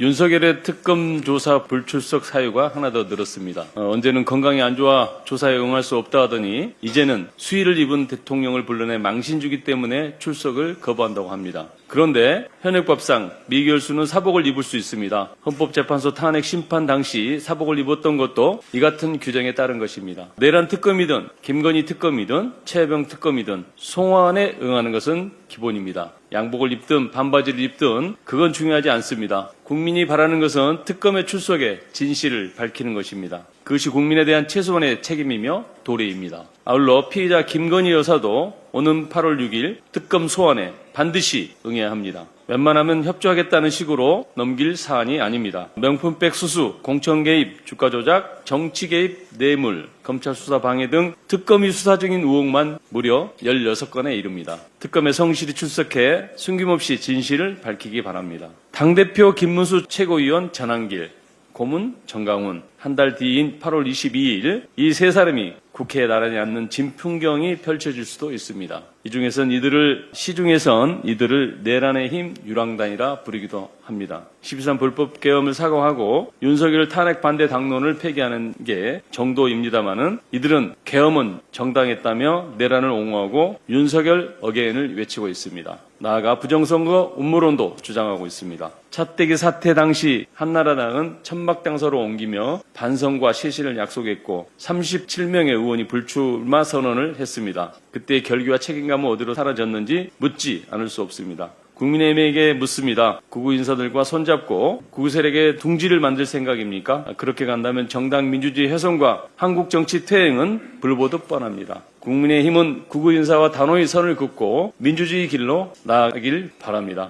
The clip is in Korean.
윤석열의 특검 조사 불출석 사유가 하나 더 늘었습니다. 어, 언제는 건강이 안 좋아 조사에 응할 수 없다 하더니 이제는 수의를 입은 대통령을 불러내 망신 주기 때문에 출석을 거부한다고 합니다. 그런데 현행법상 미결수는 사복을 입을 수 있습니다. 헌법재판소 탄핵 심판 당시 사복을 입었던 것도 이 같은 규정에 따른 것입니다. 내란 특검이든 김건희 특검이든 최병 특검이든 송환에 응하는 것은 기본입니다. 양복을 입든 반바지를 입든 그건 중요하지 않습니다. 국민이 바라는 것은 특검의 출석에 진실을 밝히는 것입니다. 그것이 국민에 대한 최소한의 책임이며 도리입니다. 아울러 피의자 김건희 여사도 오는 8월 6일 특검 소환에 반드시 응해야 합니다. 웬만하면 협조하겠다는 식으로 넘길 사안이 아닙니다. 명품백 수수, 공천 개입, 주가 조작, 정치 개입, 뇌물, 검찰 수사 방해 등 특검이 수사 중인 의혹만 무려 16건에 이릅니다. 특검에 성실히 출석해 숨김없이 진실을 밝히기 바랍니다. 당대표 김문수 최고위원 전한길, 고문 정강훈, 한 달 뒤인 8월 22일 이 세 사람이 국회에 나란히 앉는 진풍경이 펼쳐질 수도 있습니다. 이 중에선 이들을 시중에선 이들을 내란의 힘 유랑단이라 부르기도 합니다. 12.3 불법 계엄을 사과하고 윤석열 탄핵 반대 당론을 폐기하는 게 정도입니다마는 이들은 계엄은 정당했다며 내란을 옹호하고 윤석열 어게인을 외치고 있습니다. 나아가 부정선거 음모론도 주장하고 있습니다. 차떼기 사태 당시 한나라당은 천막당서로 옮기며 반성과 실신을 약속했고 37명의 의원이 불출마 선언을 했습니다. 그때 결기와 책임감은 어디로 사라졌는지 묻지 않을 수 없습니다. 국민의힘에게 묻습니다. 구구 인사들과 손잡고 구구 세력의 둥지를 만들 생각입니까? 그렇게 간다면 정당 민주주의 훼손과 한국 정치 퇴행은 불보듯 뻔합니다. 국민의힘은 구구 인사와 단호히 선을 긋고 민주주의 길로 나아가길 바랍니다.